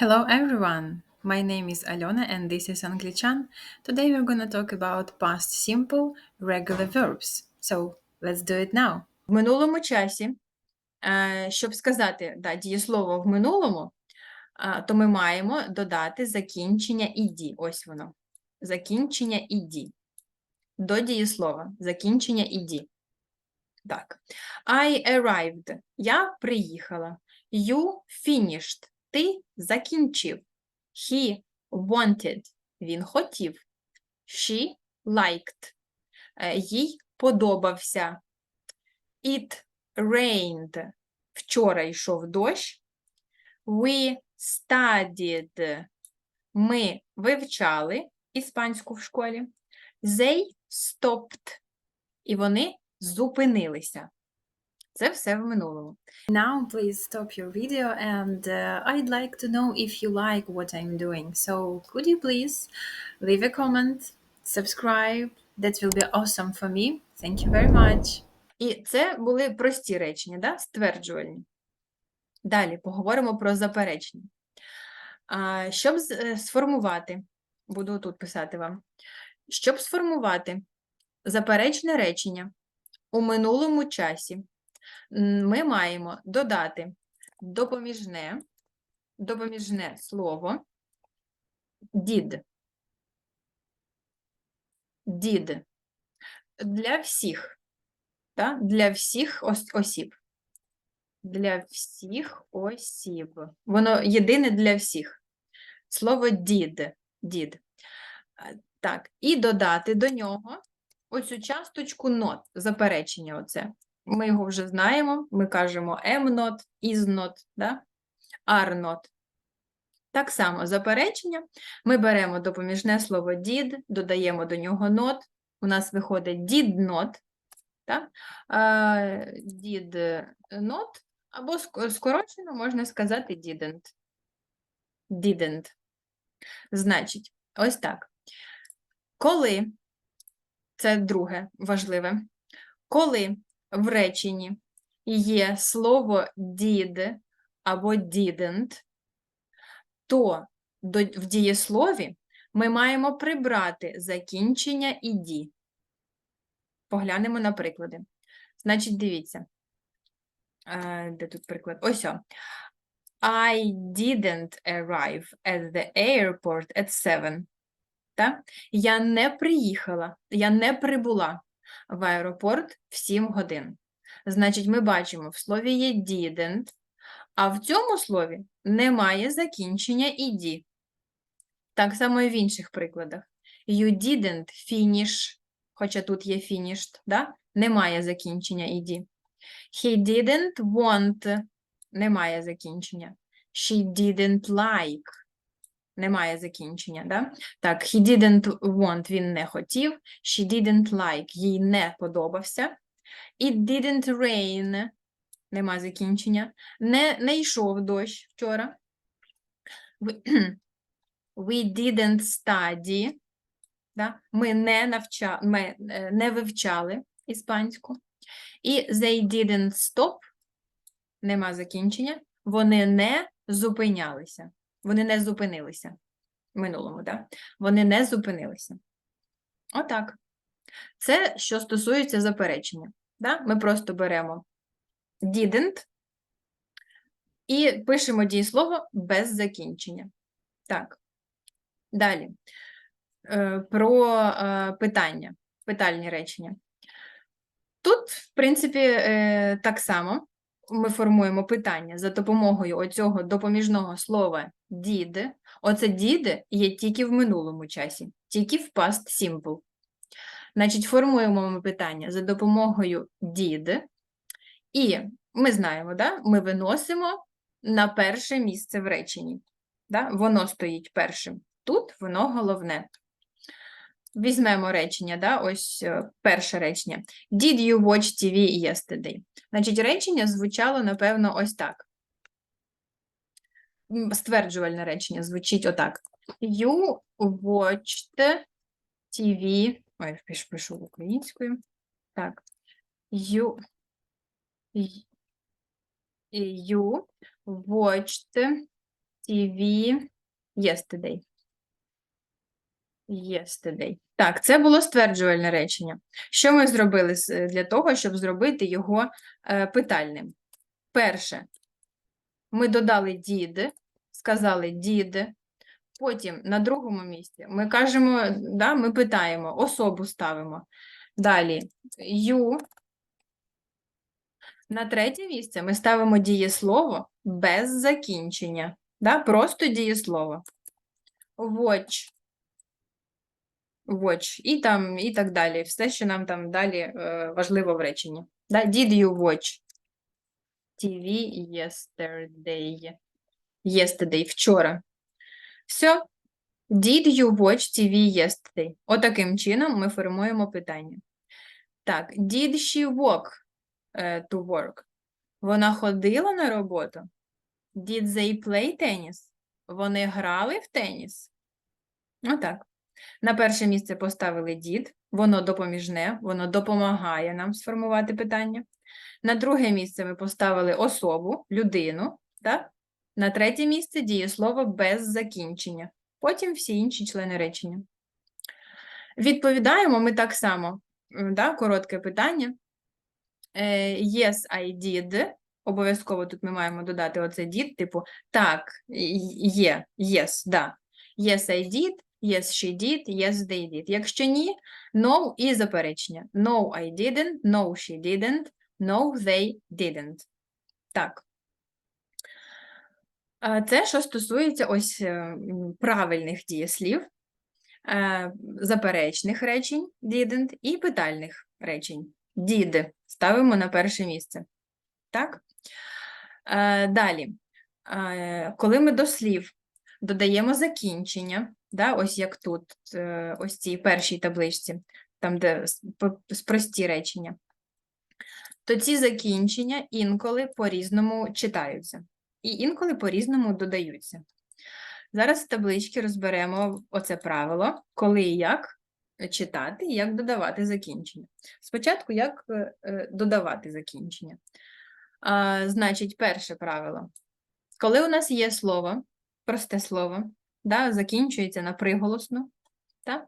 Hello everyone! My name is Alona and this is Anglichan. Today we're gonna talk about past simple regular verbs. So let's do it now. В минулому часі, е, щоб сказати да, дієслово в минулому, то ми маємо додати закінчення «іді». Ось воно. Закінчення «іді». До дієслова. Закінчення «іді». Так. I arrived. Я приїхала. You finished. Ти закінчив. He wanted. Він хотів. She liked. Е, Їй подобався. It rained. Вчора йшов дощ. We studied. Ми вивчали іспанську в школі. They stopped. І вони зупинилися. Це все в минулому. Now please stop your video and uh, I'd like to know if you like what I'm doing. So could you please leave a comment, subscribe? That will be awesome for me. Thank you very much. І це були прості речення, да? стверджувальні. Далі поговоримо про заперечення. А, щоб е, сформувати, буду тут писати вам, щоб сформувати заперечне речення у минулому часі, ми маємо додати допоміжне, допоміжне слово did. Did. Для всіх. Та? Для всіх ос- осіб. Для всіх осіб. Воно єдине для всіх. Слово did. Е, Так, і додати до нього оцю часточку not, заперечення оце. Ми його вже знаємо, ми кажемо am not, is not, да? are not. Так само заперечення. Ми беремо допоміжне слово did, додаємо до нього not. У нас виходить did not, так? Did not, або скорочено можна сказати didn't. Didn't. Значить, ось так. Коли, це друге важливе, коли в реченні є слово did або didn't, то в дієслові ми маємо прибрати закінчення іді. Поглянемо на приклади. Значить, дивіться. Е, Де тут приклад? Ось. о. I didn't arrive at the airport at 7. Та? Я не приїхала, я не прибула в аеропорт в 7 годин. Значить, ми бачимо, в слові є didn't, а в цьому слові немає закінчення іді. Так само і в інших прикладах. You didn't finish, хоча тут є finished, да? немає закінчення іді. He didn't want, немає закінчення. She didn't like, немає закінчення. Да? Так, he didn't want, він не хотів. She didn't like, їй не подобався. It didn't rain, нема закінчення. Не, не йшов дощ вчора. We, didn't study. Да? Ми не навча... ми е, не вивчали іспанську. І they didn't stop, нема закінчення. Вони не зупинялися. Вони не зупинилися в минулому, да? Вони не зупинилися. Отак. Це що стосується заперечення. Да? Ми просто беремо didn't і пишемо дієслово без закінчення. Так. Далі. Е, Про е, питання, питальні речення. Тут, в принципі, е, так само ми формуємо питання за допомогою оцього допоміжного слова did. Оце did є тільки в минулому часі, тільки в past simple. Значить, формуємо ми питання за допомогою did, і ми знаємо, да? ми виносимо на перше місце в реченні. Да? Воно стоїть першим. Тут воно головне. Візьмемо речення, да? ось е, перше речення. Did you watch TV yesterday? Значить, речення звучало, напевно, ось так. Стверджувальне речення звучить отак. You watched TV. Ой, пишу, українською. Так. You, you watched TV yesterday. Yesterday. Так, це було стверджувальне речення. Що ми зробили для того, щоб зробити його е, питальним? Перше, ми додали did, сказали did. Потім на другому місці ми кажемо, да, ми питаємо, особу ставимо. Далі you. На третє місце ми ставимо дієслово без закінчення. Да? Просто дієслово. Watch. Watch. І, там, і так далі. Все, що нам там далі е, важливо в реченні. Да? Did you watch TV yesterday? Yesterday, вчора. Все. Did you watch TV yesterday? Отаким чином ми формуємо питання. Так, did she walk е, to work? Вона ходила на роботу? Did they play tennis? Вони грали в теніс? Отак. На перше місце поставили did, воно допоміжне, воно допомагає нам сформувати питання. На друге місце ми поставили особу, людину, так? На третє місце дієслово без закінчення. Потім всі інші члени речення. Відповідаємо ми так само. Да? Коротке питання. Е, Yes, I did. Обов'язково тут ми маємо додати оце did, типу так, є, yes, да. Yes, I did, yes, she did, yes, they did. Якщо ні, no і заперечення. No, I didn't, no, she didn't, no, they didn't. Так. Це що стосується ось е, правильних дієслів, е, заперечних речень didn't і питальних речень. Did ставимо на перше місце. Так? Е, Далі, коли ми до слів додаємо закінчення, да, ось як тут, е, ось цій першій табличці, там, де прості речення, то ці закінчення інколи по-різному читаються і інколи по-різному додаються. Зараз в табличці розберемо оце правило, коли і як читати і як додавати закінчення. Спочатку, як е, е, додавати закінчення. А, значить, перше правило. Коли у нас є слово, просте слово, да, закінчується на приголосну, да?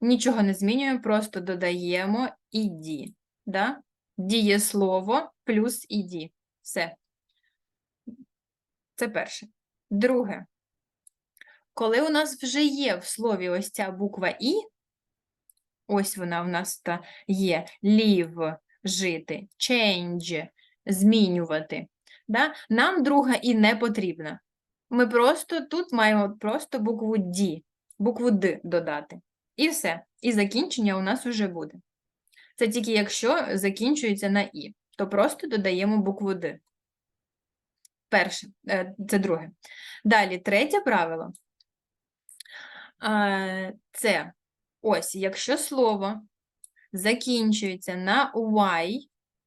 нічого не змінюємо, просто додаємо іді. Да? Дієслово плюс іді. Все. Це перше. Друге. Коли у нас вже є в слові ось ця буква І, ось вона в нас та є live, жити, change, змінювати. Да? Нам друга І не потрібна. Ми просто тут маємо просто букву D, букву Д додати. І все. І закінчення у нас уже буде. Це тільки якщо закінчується на І, то просто додаємо букву Д. Перше, е, це друге. Далі, третє правило. Це ось, якщо слово закінчується на Y,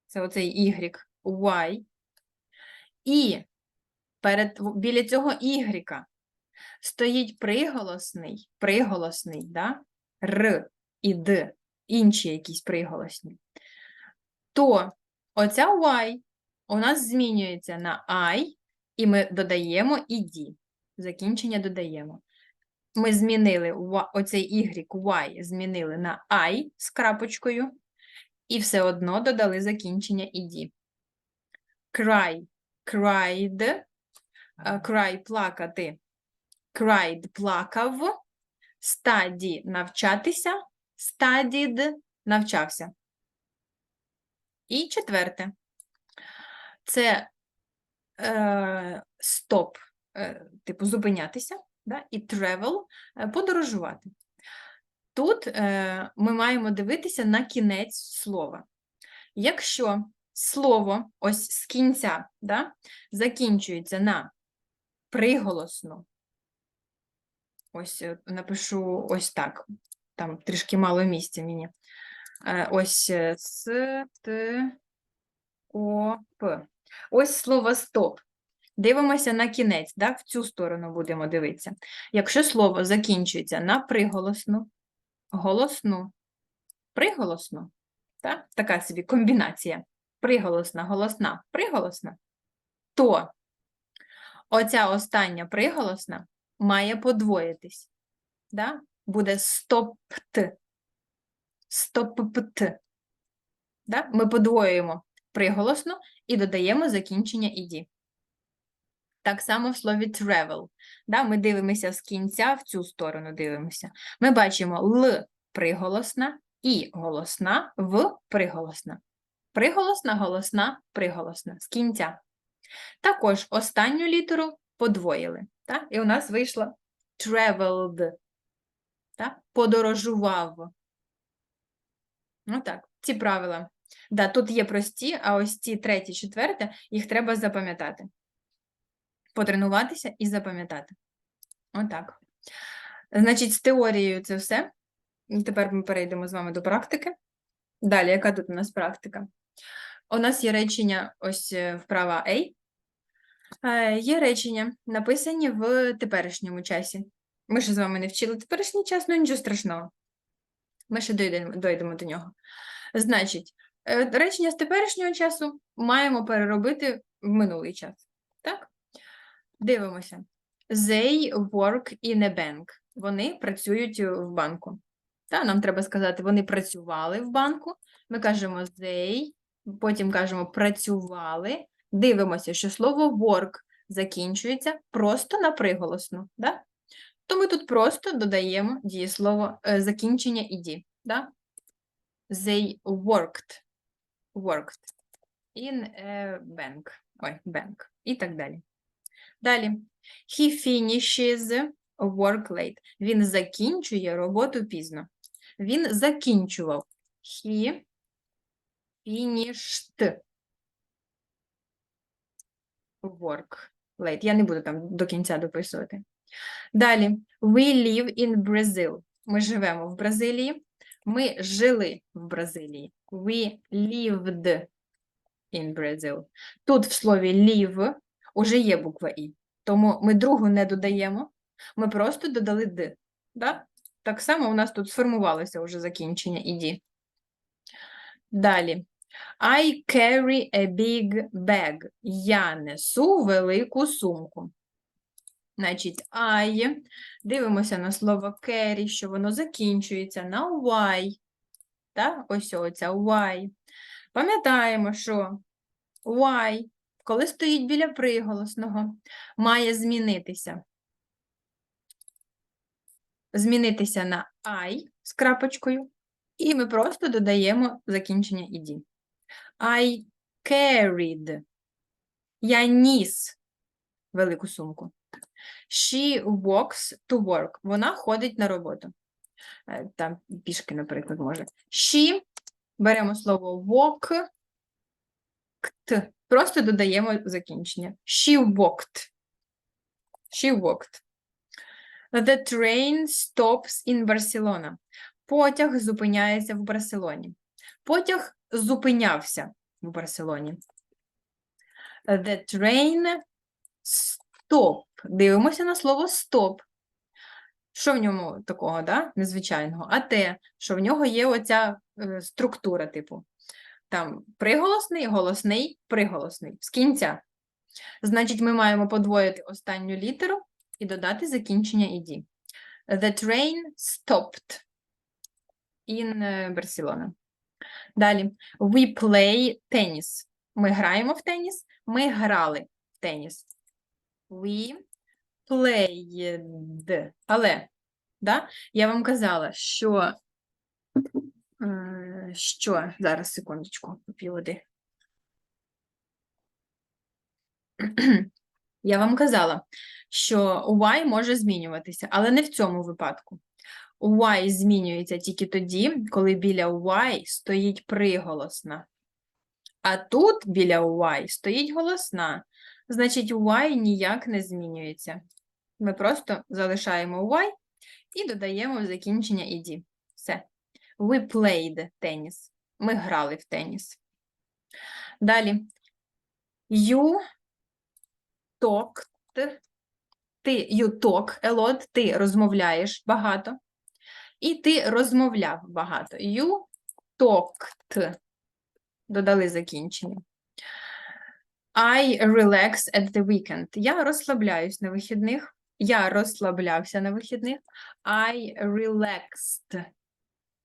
це оцей Y, Y, і перед, біля цього Y стоїть приголосний, приголосний, да? Р і Д, інші якісь приголосні, то оця Y у нас змінюється на I, і ми додаємо і D. Закінчення додаємо. Ми змінили оцей Y, Y змінили на I з крапочкою, і все одно додали закінчення і D. Cry, cried, cry – плакати, cried – плакав, study – навчатися, studied – навчався. І четверте. Це е, стоп, е, типу зупинятися, да? і travel е, подорожувати. Тут е, ми маємо дивитися на кінець слова. Якщо слово ось з кінця да, закінчується на приголосну, ось е, напишу ось так, там трішки мало місця мені. Е, Ось е, с, т, о, п. Ось слово стоп. Дивимося на кінець, да? в цю сторону будемо дивитися. Якщо слово закінчується на приголосну, голосну, приголосну, так? така собі комбінація. Приголосна, голосна, приголосна, то оця остання приголосна має подвоїтись. Да? Буде стопт. Стопт. Да? Ми подвоюємо приголосну і додаємо закінчення іді. Так само в слові travel. Да? Ми дивимося з кінця в цю сторону дивимося. Ми бачимо л приголосна і голосна в приголосна. Приголосна, голосна, приголосна з кінця. Також останню літеру подвоїли. Так? І у нас вийшло traveled. Так? Подорожував. Ну так, ці правила. Да, тут є прості, а ось ці третє, четверте, їх треба запам'ятати. Потренуватися і запам'ятати. Отак. Значить, з теорією це все. Тепер ми перейдемо з вами до практики. Далі, яка тут у нас практика? У нас є речення ось е, вправа A. Е, Є речення, написані в теперішньому часі. Ми ще з вами не вчили теперішній час, ну нічого страшного. Ми ще дойдемо, дойдемо до нього. Значить, е, речення з теперішнього часу маємо переробити в минулий час. Так? Дивимося. They work in a bank. Вони працюють в банку. Та, нам треба сказати, вони працювали в банку. Ми кажемо they, потім кажемо працювали. Дивимося, що слово work закінчується просто на приголосну. Да? То ми тут просто додаємо дієслово е, закінчення іді. Да? They worked. Worked in a bank. Ой, bank. І так далі. Далі. He finishes work late. Він закінчує роботу пізно. Він закінчував. He finished work late. Я не буду там до кінця дописувати. Далі. We live in Brazil. Ми живемо в Бразилії. Ми жили в Бразилії. We lived in Brazil. Тут в слові live уже є буква І. Тому ми другу не додаємо, ми просто додали д. Да? Так само у нас тут сформувалося вже закінчення іді. Далі. I carry a big bag. Я несу велику сумку. Значить, I. Дивимося на слово carry, що воно закінчується на Y. Так? Ось оця Y. Пам'ятаємо, що Y, коли стоїть біля приголосного, має змінитися. Змінитися на I з крапочкою, і ми просто додаємо закінчення іді. I carried. Я ніс велику сумку. She walks to work. Вона ходить на роботу. Е, Там пішки, наприклад, може. She, беремо слово walk, кт. Просто додаємо закінчення. She walked. She walked. The train stops in Barcelona. Потяг зупиняється в Барселоні. Потяг зупинявся в Барселоні. The train stop. Дивимося на слово стоп. Що в ньому такого, да? незвичайного? А те, що в нього є оця е, структура, типу. Там приголосний, голосний, приголосний. З кінця. Значить, ми маємо подвоїти останню літеру і додати закінчення іді. The train stopped in е, Barcelona. Далі. We play tennis. Ми граємо в теніс. Ми грали в теніс. We played. Але, да, я вам казала, що, е, що, зараз, секундочку, поп'ю води. Я вам казала, що Y може змінюватися, але не в цьому випадку. Y змінюється тільки тоді, коли біля Y стоїть приголосна. А тут біля Y стоїть голосна. Значить, Y ніяк не змінюється. Ми просто залишаємо Y і додаємо закінчення іді. Все. We played tennis. Ми грали в теніс. Далі. You talked. Ти you talk a lot, ти розмовляєш багато. І ти розмовляв багато. You talked. Додали закінчення. I relax at the weekend. Я розслабляюсь на вихідних. Я розслаблявся на вихідних. I relaxed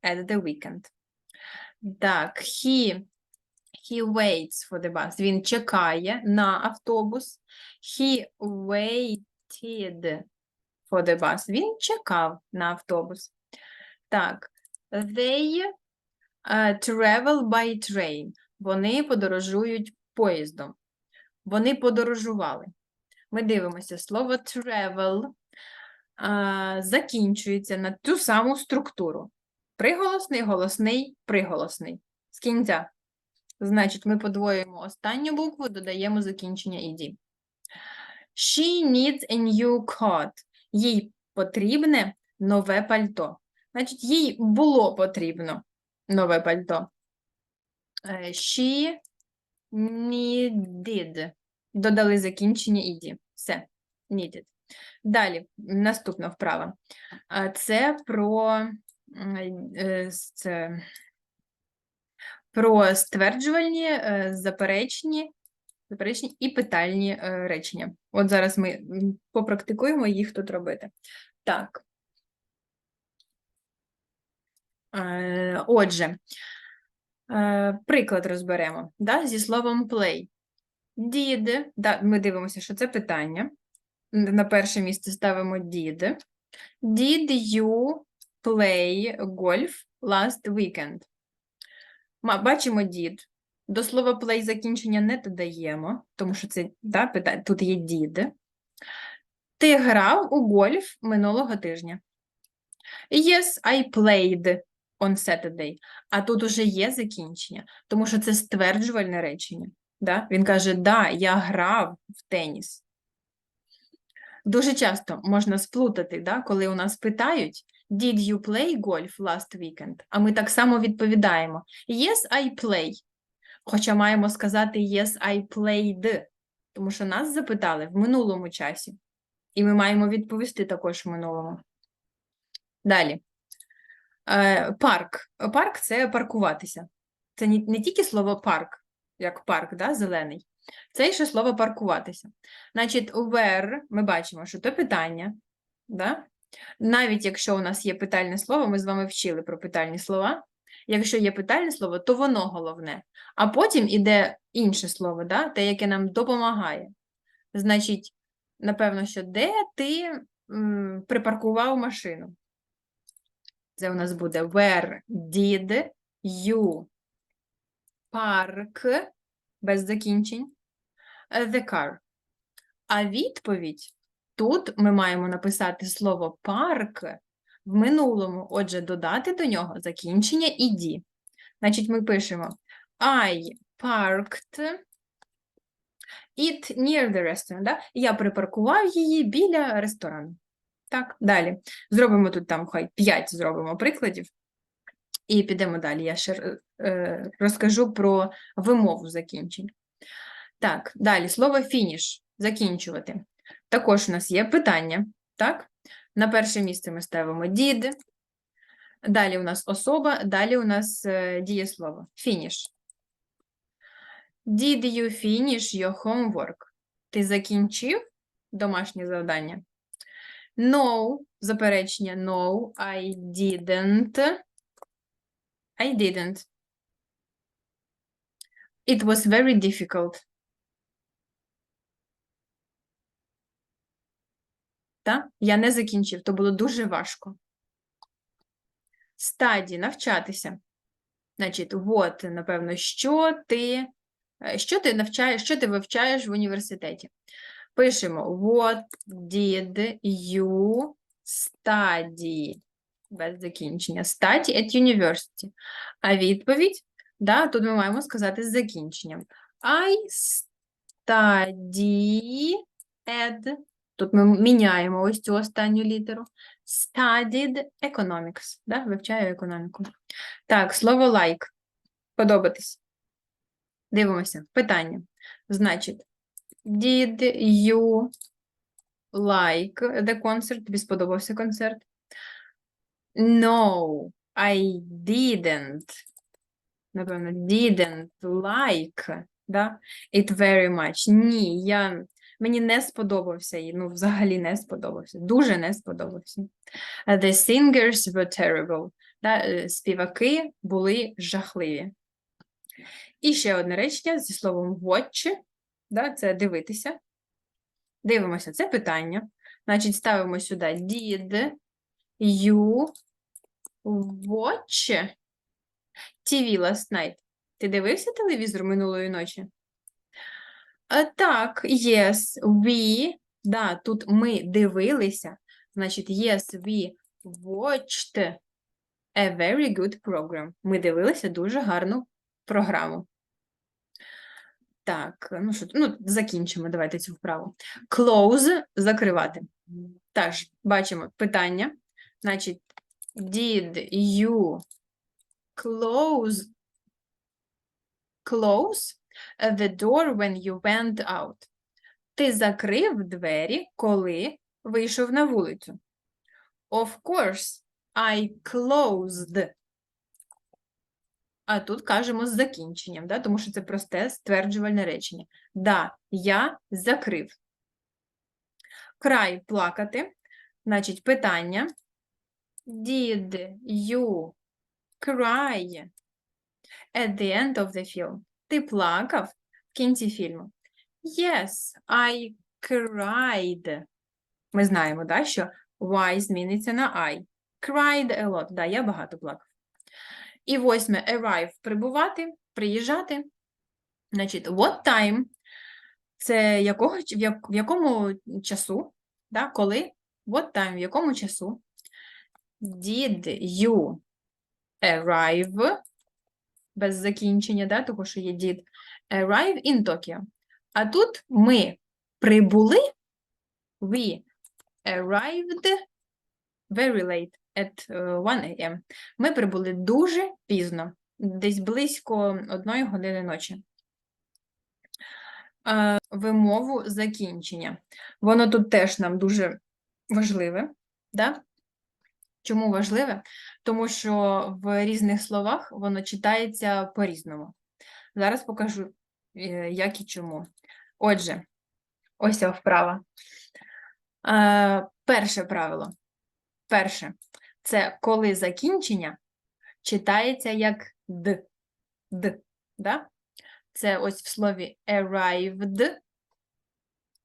at the weekend. Так, he, he waits for the bus. Він чекає на автобус. He waited for the bus. Він чекав на автобус. Так, they uh, travel by train. Вони подорожують поїздом. Вони подорожували. Ми дивимося, слово travel а, закінчується на ту саму структуру. Приголосний, голосний, приголосний. З кінця. Значить, ми подвоюємо останню букву, додаємо закінчення «ed». She needs a new coat. Їй потрібне нове пальто. Значить, їй було потрібно нове пальто. Е, She needed. Додали закінчення «ed». Все. Needed. Далі, наступна вправа. Це про, е, це, про стверджувальні, е, заперечні, заперечні і питальні речення. От зараз ми попрактикуємо їх тут робити. Так. Е, Отже, е, приклад розберемо да, зі словом play. Did, да, ми дивимося, що це питання. На перше місце ставимо did. Did you play golf last weekend? Бачимо did. До слова play закінчення не додаємо, тому що це да, питання, тут є did. Ти грав у гольф минулого тижня. Yes, I played on Saturday. А тут уже є закінчення, тому що це стверджувальне речення. Да? Він каже, да, я грав в теніс. Дуже часто можна сплутати, да, коли у нас питають Did you play golf last weekend? А ми так само відповідаємо Yes, I play. Хоча маємо сказати Yes, I played, тому що нас запитали в минулому часі. І ми маємо відповісти також в минулому. Далі. Е, парк. Парк це паркуватися. Це не, тільки слово парк, як парк, да, зелений. Це ще слово паркуватися. Значить, where ми бачимо, що то питання, да? навіть якщо у нас є питальне слово, ми з вами вчили про питальні слова. Якщо є питальне слово, то воно головне. А потім іде інше слово, да? те, яке нам допомагає. Значить, напевно, що де ти м, припаркував машину? Це у нас буде where did you park без закінчень е, the car. А відповідь тут ми маємо написати слово парк в минулому, отже, додати до нього закінчення «ed». Значить, ми пишемо I parked it near the restaurant. Да? Я припаркував її біля ресторану. Так, далі. Зробимо тут там хай 5 зробимо прикладів. І підемо далі. Я ще е, е, розкажу про вимову закінчень. Так, далі слово фініш закінчувати. Також у нас є питання. Так? На перше місце ми ставимо did. Далі у нас особа, далі у нас е, дієслово. Фініш. Did you finish your homework? Ти закінчив домашнє завдання? No, заперечення. No, I didn't. I didn't. It was very difficult. Та? Я не закінчив, то було дуже важко. Стаді навчатися. Значить, от, напевно, що ти, е, що ти навчаєш, що ти вивчаєш в університеті. Пишемо What did you study? Без закінчення. Study at university. А відповідь, да, тут ми маємо сказати з закінченням. I study at Тут ми міняємо ось цю останню літеру. Studied economics. Да? Вивчаю економіку. Так, слово like. Подобатись. Дивимося. Питання. Значить, did you like the concert? Тобі сподобався концерт? No, I didn't. Напевно, didn't like Да? It very much. Ні, я, мені не сподобався, і, ну, взагалі не сподобався. Дуже не сподобався. The singers were terrible. Да? е, Співаки були жахливі. І ще одне речення зі словом watch. Да? Це дивитися. Дивимося, це питання. Значить, ставимо сюди did you watch TV last night? Ти дивився телевізор минулої ночі? А, так, yes, we, да, тут ми дивилися. Значить, yes, we watched a very good program. Ми дивилися дуже гарну програму. Так, ну що, ну, закінчимо, давайте цю вправу. Close – закривати. Тож, бачимо питання. Значить, did you close close the door when you went out? Ти закрив двері, коли вийшов на вулицю. Of course, I closed. А тут кажемо з закінченням, да? тому що це просте стверджувальне речення. Да, я закрив. Край плакати. Значить, питання. Did you cry at the end of the film? Ти плакав в кінці фільму? Yes, I cried. Ми знаємо, да, що Y зміниться на I. Cried a lot. Да, я багато плакав. І восьме arrive – прибувати, приїжджати. Значить, what time – це якого, в, як, в якому часу, да, коли, what time – в якому часу. Did you arrive без закінчення, да, того, що є did, arrive in Tokyo. А тут ми прибули, we arrived very late at е, 1 a.m. Ми прибули дуже пізно, десь близько одної години ночі. Е, Вимову закінчення. Воно тут теж нам дуже важливе. Да? Чому важливе? Тому що в різних словах воно читається по-різному. Зараз покажу, е, як і чому. Отже, ось ця вправа. Е, Перше правило. Перше це коли закінчення читається як д. д да? Це ось в слові arrived,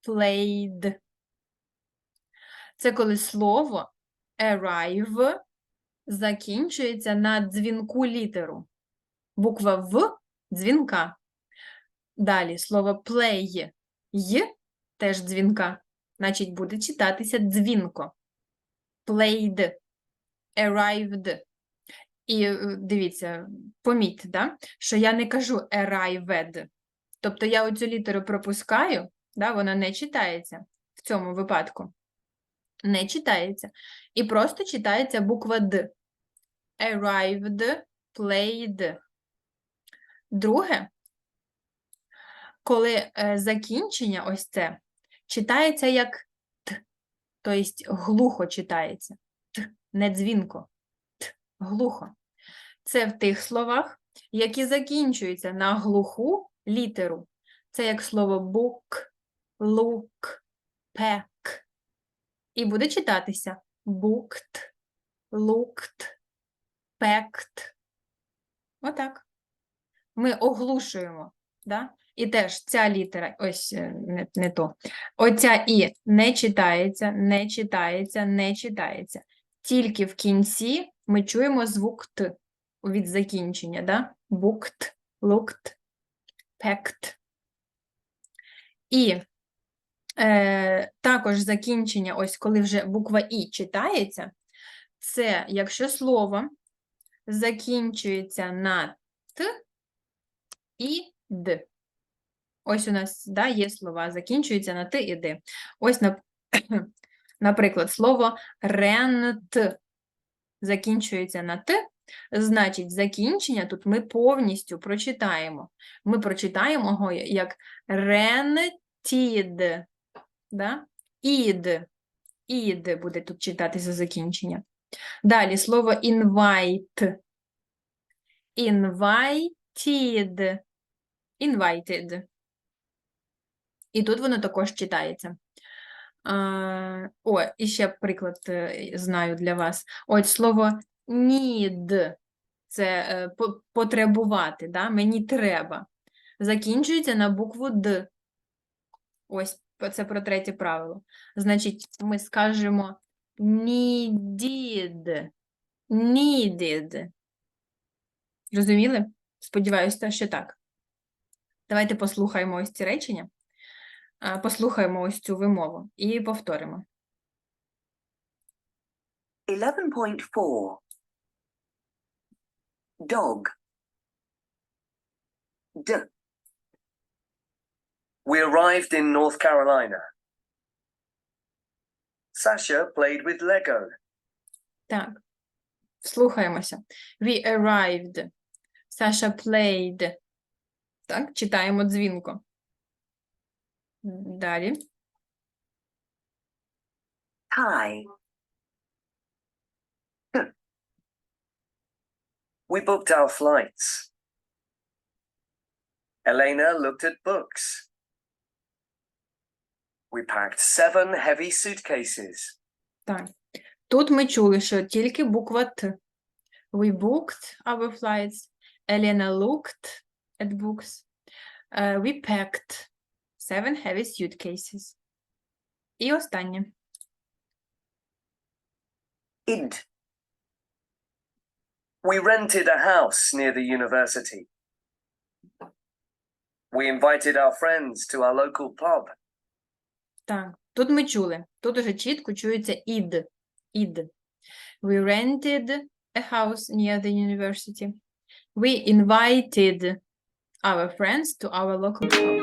played. Це коли слово arrive закінчується на дзвінку літеру. Буква В дзвінка. Далі слово play й теж дзвінка. Значить, буде читатися дзвінко. Played, arrived. І е, дивіться, помітьте, да? що я не кажу arrived. Тобто я оцю літеру пропускаю, да? вона не читається в цьому випадку. Не читається. І просто читається буква Д. Arrived, played. Друге, коли е, закінчення ось це читається як Т, тобто глухо читається. Не дзвінко. Т, глухо. Це в тих словах, які закінчуються на глуху літеру. Це як слово бук, лук, пек. І буде читатися booked, looked, packed. Отак. Ми оглушуємо, да? І теж ця літера, ось е, не, не то. Оця і не читається, не читається, не читається. Тільки в кінці ми чуємо звук Т від закінчення, да? Booked, looked, packed. І е, також закінчення, ось коли вже буква І читається, це якщо слово закінчується на Т і Д. Ось у нас да, є слова, закінчуються на Т і Д. Ось, нап- наприклад, слово рент закінчується на Т, значить, закінчення тут ми повністю прочитаємо. Ми прочитаємо його як рентід. Да? Ід. Ід буде тут читатися закінчення. Далі слово invite. Invited. Invited. І тут воно також читається. О, і ще приклад е, знаю для вас. От слово need це е, потребувати, да? мені треба. Закінчується на букву Д. Ось це про третє правило. Значить, ми скажемо needed. Needed. Розуміли? Сподіваюся, що так. Давайте послухаємо ось ці речення. Послухаємо ось цю вимову і повторимо. 11.4 Dog D We arrived in North Carolina. Sasha played with Lego. Так, слухаємося. We arrived. Саша played. Так, читаємо дзвінко. Далі. Tie We booked our flights. Elena looked at books. We packed seven heavy suitcases. Так. Тут ми чули, що тільки буква Т. We booked our flights. Elena looked at books. Е, we packed seven heavy suitcases. І останнє. Id We rented a house near the university. We invited our friends to our local pub. Так, тут ми чули. Тут уже чітко чується id. id. We rented a house near the university. We invited our friends to our local pub.